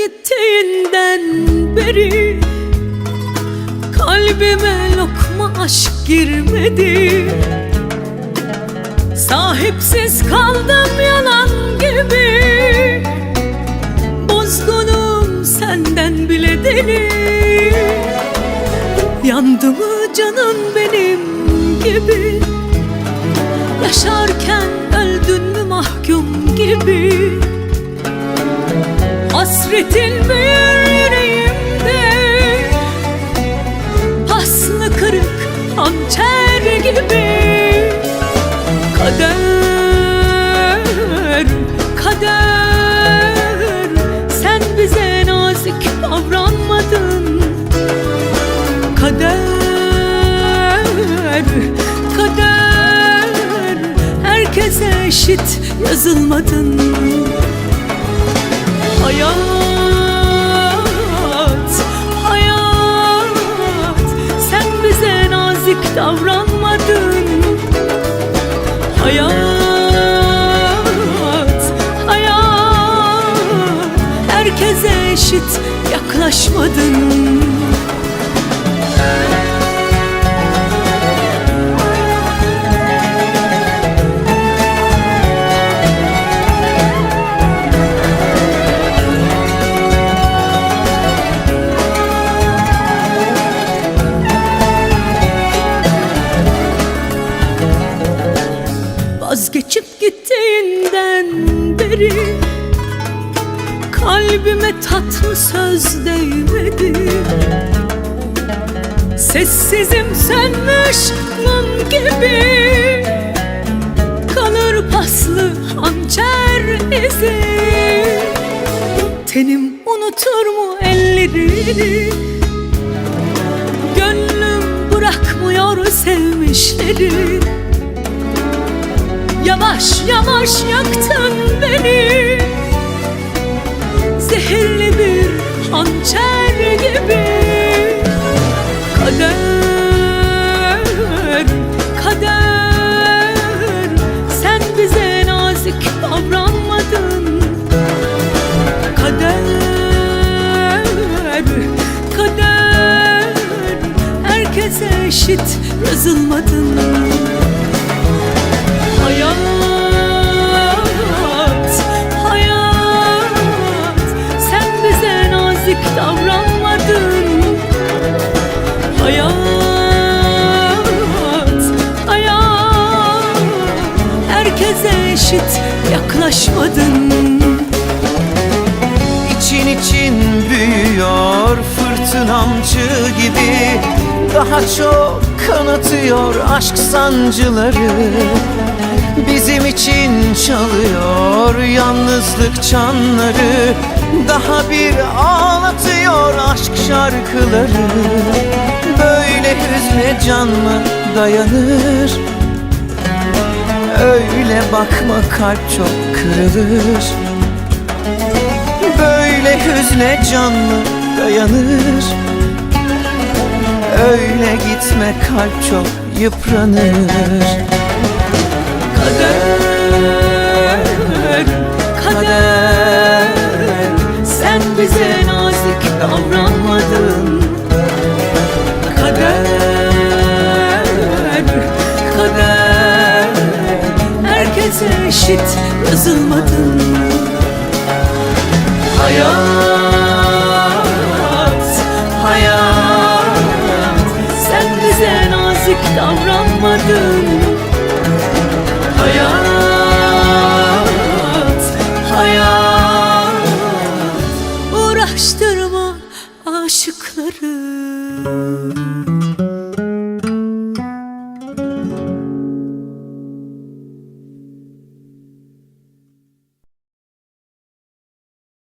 Gittiğinden beri Kalbime lokma aşk girmedi. Sahipsiz kaldım yalan gibi. Bozgunum senden bile deli. Yandı mı canın benim gibi? Yaşarken Büyür yüreğimde? Paslı kırık hançer gibi. Kader, kader. Sen bize nazik davranmadın. Kader, kader. Herkese eşit yazılmadın. Hayat eşit yaklaşmadın. Vazgeçip gittiğinden beri Kalbime tatlı söz değmedi. Sessizim sönmüş mum gibi. Kalır paslı hançer izi. Tenim unutur mu ellerini? Gönlüm bırakmıyor sevmişleri. Yavaş yavaş yaktın beni yazılmadın Hayat, hayat Sen bize nazik davranmadın Hayat, hayat Herkese eşit yaklaşmadın İçin için büyüyor fırtınamcı gibi. Daha çok kanatıyor aşk sancıları. Bizim için çalıyor yalnızlık çanları. Daha bir ağlatıyor aşk şarkıları. Böyle hüzne can mı dayanır? Öyle bakma kalp çok kırılır. Böyle hüzne can mı dayanır Öyle gitme kalp çok yıpranır. Kader, kader. Sen bize nazik davranmadın. Kader, kader. Herkese eşit yazılmadın. Hayat,